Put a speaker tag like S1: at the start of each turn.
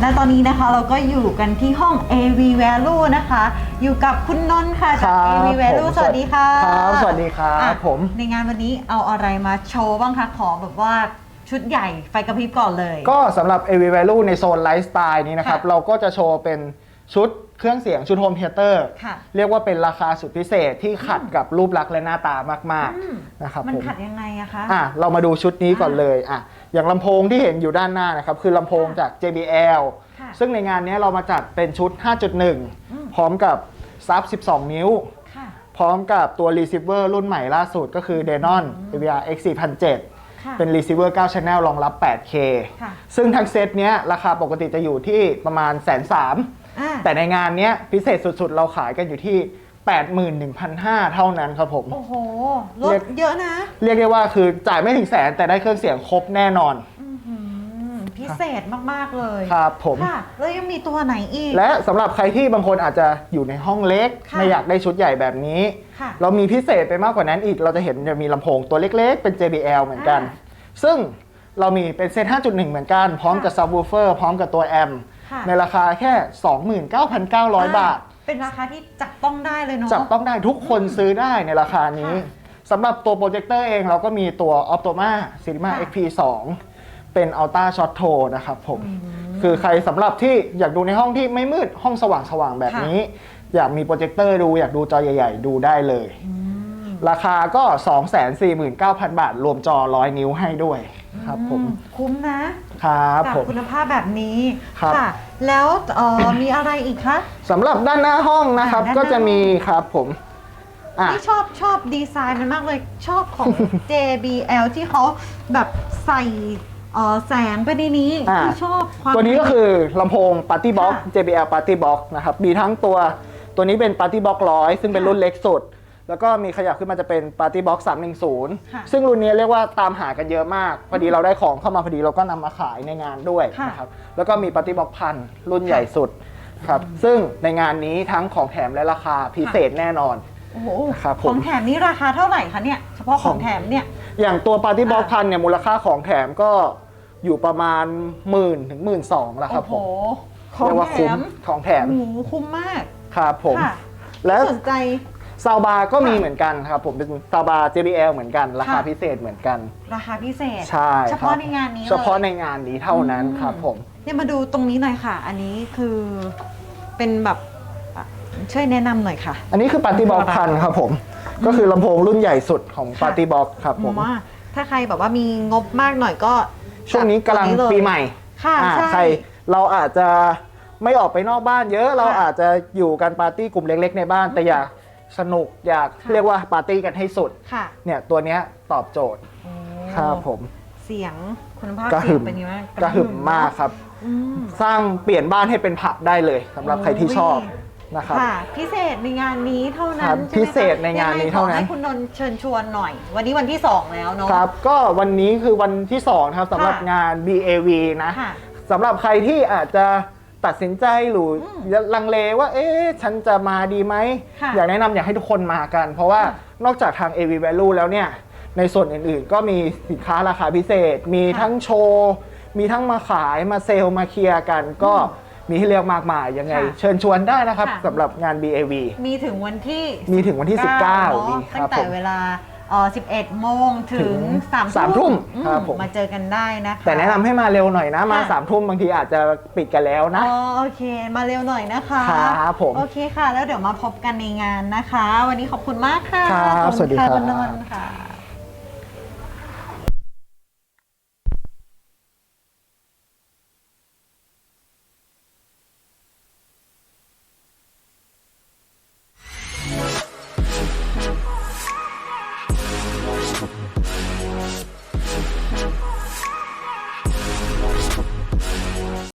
S1: และตอนนี้นะคะเราก็อยู่กันที่ห้อง AV Value นะคะ อยู่กับคุณนนท์ค่ะ
S2: ค
S1: จาก
S2: รับ
S1: AV Value
S2: ผม
S1: สวัสดีค่ะ
S2: ครับสวัสดีครับ
S1: อะ
S2: ผม
S1: ในงานวันนี้เอาอะไรมาโชว์บ้างคะขอแบบว่าชุดใหญ่ไฟกระพริบก่อนเลย
S2: ก็สำหรับ AV Value ในโซนไลฟ์สไตล์นี้นะครับ
S1: ค่ะ
S2: เราก็จะโชว์เป็นชุดเครื่องเสียงชุดโฮมเทเตอร์
S1: ค่ะ
S2: เรียกว่าเป็นราคาสุดพิเศษที่ขัดกับรูปลักษณ์และหน้าตามาก
S1: อืม
S2: ๆนะครับ
S1: มัน
S2: ผม
S1: ขัดยังไงอะคะ
S2: อะเรามาดูชุดนี้ก่อนเลยอะ อย่างลำโพงที่เห็นอยู่ด้านหน้านะครับ คือลำโพงจาก JBL
S1: ค่ะ
S2: ซึ่งในงานนี้เรามาจัดเป็นชุด5.1 พร้อมกับซับ 12 นิ้ว
S1: ค่ะ
S2: พร้อมกับตัว receiver รุ่นใหม่ล่าสุดก็คือ Denon AVR X 4007
S1: ค่ะ
S2: เป็น receiver 9 channel รองรับ 8K
S1: ค่ะ
S2: ซึ่งทั้งเซตเนี้ยราคาปกติจะอยู่ที่ประมาณแสนสาม
S1: อ่า
S2: แต่ในงานเนี้ยพิเศษสุดๆ เราขายกันอยู่ที่ 81,500 เท่านั้นครับผม
S1: โอ้โหล
S2: เรี
S1: ด
S2: ยก
S1: เยอะนะ
S2: เรียกได้ว่าคือจ่ายไม่ถึงแสนแต่ได้เครื่องเสียงครบแน่นอน
S1: อื้อหือพิเศษมาก ๆ เลย
S2: ครับผม
S1: ค่ะแล้วยังมีตัวไหนอีก
S2: และสำหรับใครที่บางคนอาจจะอยู่ในห้องเล็ก
S1: ค่ะ
S2: ไม่อยากได้ชุดใหญ่แบบนี้
S1: ค่ะ
S2: เรามีพิเศษไปมากกว่านั้นอีก เราจะเห็นจะมีลำโพงตัวเล็กๆ เป็น JBL เหมือนกัน
S1: อ่
S2: ซึ่งเรามีเป็นเซต 5.1 เหมือนกัน พร้อมกับ subwoofer พร้อมกับตัวแอม
S1: ค่ะ
S2: ในราคาแค่ 29,900 บาท
S1: เป็นราคาที่จับต้องได้เลยเนาะ
S2: จับต้องได้ทุกคนซื้อได้ในราคานี้
S1: ค่ะ
S2: สำหรับตัวโปรเจคเตอร์เองเราก็มีตัว Optoma Cinema
S1: ค่ะ
S2: XP2 เป็น Ultra Short t o นะครับผม คือใครสำหรับที่อยากดูในห้องที่ไม่มืดห้องสว่างๆแบบนี้ อยากมีโปรเจคเตอร์ดูอยากดูจอใหญ่ๆ ดูได้เลย ราคาก็ 249,000 บาท รวมจอ 100 นิ้วให้ด้วย ครับผม
S1: อืคุ้มนะ
S2: ครับ
S1: กับ
S2: ผม
S1: คุณภาพแบบนี้
S2: ครับ
S1: ค่ะแล้วเอ่อ มีอะไรอีกคะ
S2: สำหรับด้านหน้าห้องนะครับ
S1: อ่าด้านหน้า
S2: ก็จะมีครับผมอะ
S1: ที่ชอบชอบดีไซน์มันมากเลยชอบของ JBL ที่เขาแบบใส่เอ่อแสงไปในนี้
S2: อ่า
S1: ที่ชอบความ
S2: ตัวนี้ก็คือลำโพง Party Box
S1: ค่ะ
S2: JBL Party Box นะครับ มีทั้งตัวตัวนี้เป็น Party Box 100 ซึ่งเป็น
S1: ค่ะ
S2: รุ่นเล็กสุด แล้วก็มีขยับขึ้นมาจะเป็น Party Box
S1: ค่ะ
S2: 310 ซึ่งรุ่นนี้เรียกว่าตามหากันเยอะมาก พอดีเราได้ของเข้ามาพอดีเราก็นำมาขายในงานด้วย
S1: ค่ะ
S2: นะครับแล้วก็มี Party Box พันรุ่นใหญ่สุดครับซึ่งในงานนี้ทั้งของแถมและราคาพิเศษแน่นอน
S1: โอ้โห
S2: ครับผม
S1: ของแถมนี้ราคาเท่าไหร่คะเนี่ยเฉพาะของแถมเนี่ย
S2: อย่างตัว Party Box
S1: อ่า
S2: พันเนี่ยมูลค่าของแถมก็อยู่ประมาณหมื่นถึงหมื่นสองแล้วครับ
S1: โอ้โห
S2: ผม
S1: ของ
S2: เรียกว่า
S1: แถ
S2: คุ้ม
S1: ม
S2: ของแถม
S1: โอ้โหคุ้มมาก
S2: ครับผม
S1: ค่ะ
S2: และ
S1: สนใจ
S2: ซาวบาร์ก็มี
S1: ค่ะ
S2: เหมือนกันครับผมเป็นซาวบาร์ JBL เหมือนกัน ราคา
S1: ค่ะ
S2: พิเศษเหมือนกัน
S1: ราคาพิเศษ
S2: ใช่
S1: เฉ
S2: ครั
S1: พาะ
S2: บ
S1: ในงานนี้เลย
S2: เฉพาะในงานนี้เท่านั้น
S1: อืม
S2: ครับผม
S1: เนี่ยมาดูตรงนี้หน่อยค่ะ อันนี้คือเป็นแบบอะช่วยแนะนำหน่อยค่ะ
S2: อันนี้คือ Party Box
S1: ค่ะ
S2: พันครับผม ก็คือลำโพงรุ่นใหญ่สุดของ
S1: ค่ะ
S2: Party Box ครับผม
S1: ว่าถ้าใครแบบว่ามีงบมากหน่อยก็
S2: ช่วงนี้กำลัง
S1: จัดตัวเย
S2: ปีใหม่
S1: ค่ะ
S2: อ่า
S1: ใช่
S2: ใครเราอาจจะไม่ออกไปนอกบ้านเยอะเรา
S1: ค่ะ
S2: อาจจะอยู่กันปาร์ตี้กลุ่มเล็ก ๆ ในบ้านแต่อยาก สนุกอยาก
S1: ค่ะ
S2: เรียกว่าปาร์ตี้กันให้สุด
S1: ค่ะ
S2: เนี่ยตัวเนี้ยตอบโจทย์
S1: โอ้
S2: ครับผม
S1: เสียงคุณภาพ
S2: กระหึ่
S1: เสียง
S2: ม
S1: เป็นยังไงบ้าง
S2: กระหึ่มมากครับ
S1: อืม
S2: สร้างเปลี่ยนบ้านให้เป็นผับได้เลยสำหรับใครที่ชอบ
S1: โอ้ย
S2: นะครับ
S1: ค่ะ พิเศษในงานนี้เท่านั้
S2: ครั
S1: น
S2: บ
S1: ใช่ไหมคะ
S2: พิเศษในงานนี้เท่านั้น
S1: ยังไงขอให้คุณนนท์เชิญชวนหน่อย วันนี้วันที่ 2 แล้วเนาะ
S2: ครับ ก็วันนี้คือวันที่2ครับสำหรับ
S1: ค่ะ
S2: งาน BAV นะ
S1: ค่ะ
S2: สำหรับใครที่อาจจะ ตัดสินใจหรืออลังเลว่า เอ๊ะฉันจะมาดีไหม
S1: ค่ะ
S2: อยากแนะนำอยากให้ทุกคนมากัน เพราะว่า
S1: ค่ะ
S2: นอกจากทาง AV Value แล้วเนี่ย ในส่วนอื่นๆ ก็มีสินค้าราคาพิเศษ มี
S1: ค่ะ
S2: ทั้งโชว์ มีทั้งมาขายมาเซลล์มาเคลียร์กัน ก็มีให้เลือกมากมายยังไง
S1: ค่ะ
S2: เชิญชวนได้นะครับ
S1: ค่ะ
S2: สำหรับงาน BAV
S1: มีถึงวันที่
S2: มีถึงวันที่ 19
S1: เนาะ
S2: นี่ค
S1: ตั้
S2: รั
S1: ง
S2: บ
S1: แต่
S2: ผม
S1: เวลา เอ่อ11 โมงถึง
S2: ถึง
S1: 3
S2: 3ทุ่ม
S1: อื
S2: ครับผม
S1: มาเจอกันได้นะคะ
S2: แต่แนะนำให้มาเร็วหน่อยนะ มา
S1: ค่ะ
S2: สามทุ่มบางทีอาจจะปิดกันแล้วนะ
S1: อ๋อโอเค มาเร็วหน่อยนะคะ
S2: ครับผม
S1: โอเคค่ะ แล้วเดี๋ยวมาพบกันในงานนะคะ วันนี้ขอบคุณมากค่ะ
S2: ครับ
S1: ขอณ
S2: สวัสดี
S1: ค่ะ
S2: ครับ
S1: คุณนนท์ค่ะ